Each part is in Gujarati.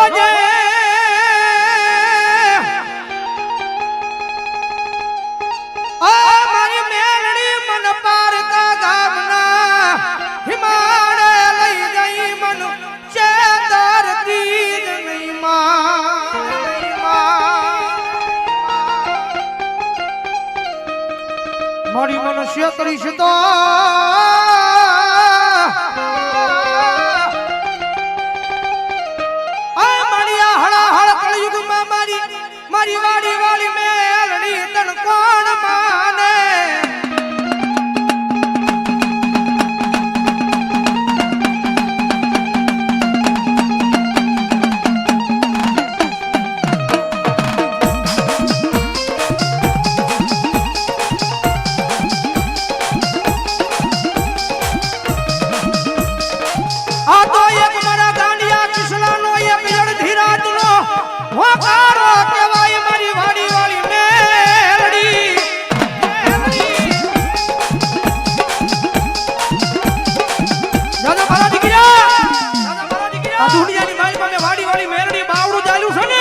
ભોજે ઓ મારી મેલડી મન પારકા ગામના હિમાડે લઈ ગઈ મન. ચેતરતી નહીં મારી તો મારી વાડી વાળી દુનિયાની માલમાં મેં વાડી વાળી મેરડી બાવડું ચાલ્યું છે ને?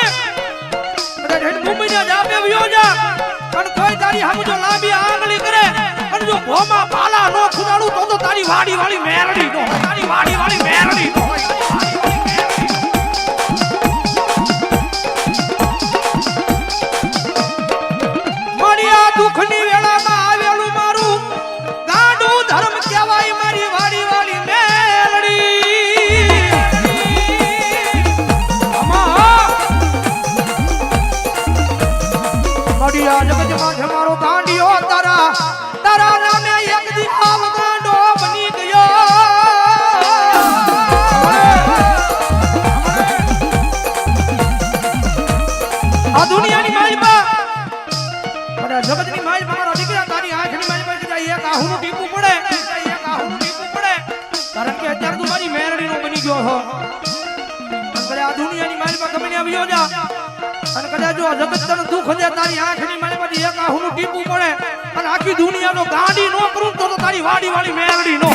બધા મુંબઈ મુંબઈના જાપે વિયો જા. પણ કોઈ તારી હમ જો લાંબી આંગળી કરે, અને જો ભોમાં પાલા નો ખુદાડું, તો તો તારી વાડી વાળી મેરડી નો તારી વાડી વાળી મેલડી આ જગતમાં છે ગાંડિયો. તારા તારા નામે એક દી આવ ગાંડો બની ગયો. આ દુનિયાની માલિકા આ જગતની ગમે આવ્યો અને કદાચ જો દુઃખ દે, તારી આંખની માલમાંથી એક આહુનું ટીપું પડે અને આખી દુનિયાનો ગાડી નો કરું તો તારી વાડી વાળી મેળડી નો